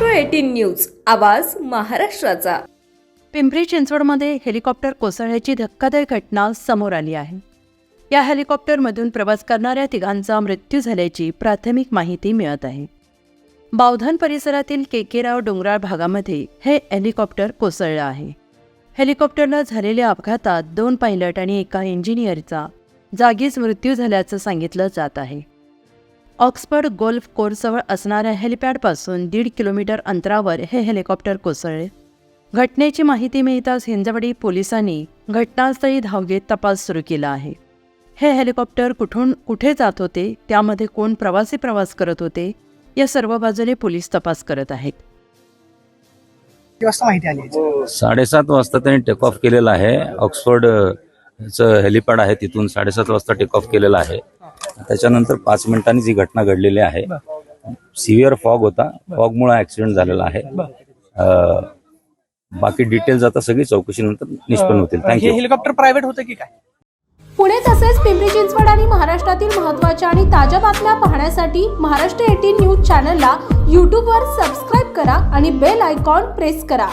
News आवाज महाराष्ट्राचा. पिंपरी चिंचवडमध्ये हेलिकॉप्टर कोसळण्याची धक्कादायक घटना समोर आली आहे. या हेलिकॉप्टरमधून प्रवास करणाऱ्या तिघांचा मृत्यू झाल्याची प्राथमिक माहिती मिळत आहे. बावधन परिसरातील केकेराव डोंगराळ भागामध्ये हे हेलिकॉप्टर कोसळलं आहे. हेलिकॉप्टरला झालेल्या अपघातात दोन पायलट आणि एका इंजिनियरचा जागीच मृत्यू झाल्याचं सांगितलं जात आहे. ऑक्सफर्ड गोल्फ कोर्सजवळ असणाऱ्या हेलिपॅडपासून दीड किलोमीटर अंतरावर हे हेलिकॉप्टर कोसळले. घटनेची माहिती मिळताच हिंजवडी पोलिसांनी घटनास्थळी धाव घेत तपास सुरू केला आहे. हे हेलिकॉप्टर कुठून कुठे जात होते त्यामध्ये कोण प्रवासी प्रवास करत होते या सर्व बाजूने पोलीस तपास करत आहेत? साडेसात वाजता त्यांनी टेक ऑफ केलेलं आहे. ऑक्सफर्ड हेलिपॅड आहे तिथून साडेसात वाजता टेक ऑफ केलेलं आहे. त्याच्यानंतर पाच मिनिटांनी जी घटना घडलेली आहे सिव्हिअर फॉग होता. फॉगमुळे ऍक्सिडेंट झालेला आहे. बाकी डिटेल्स आता सगळी चौकशीनंतर निष्पन्न होतील. हे थँक्यू हेलिकॉप्टर प्रायव्हेट होतं की काय? पुणे तसेच पिंपरी चिंचवड आणि महाराष्ट्रातील महत्त्वाच्या आणि ताज्या बातम्या पाहण्यासाठी महाराष्ट्र एटीन न्यूज चॅनलला यूट्यूबवर सबस्क्राईब करा आणि बेल आयकॉन प्रेस करा.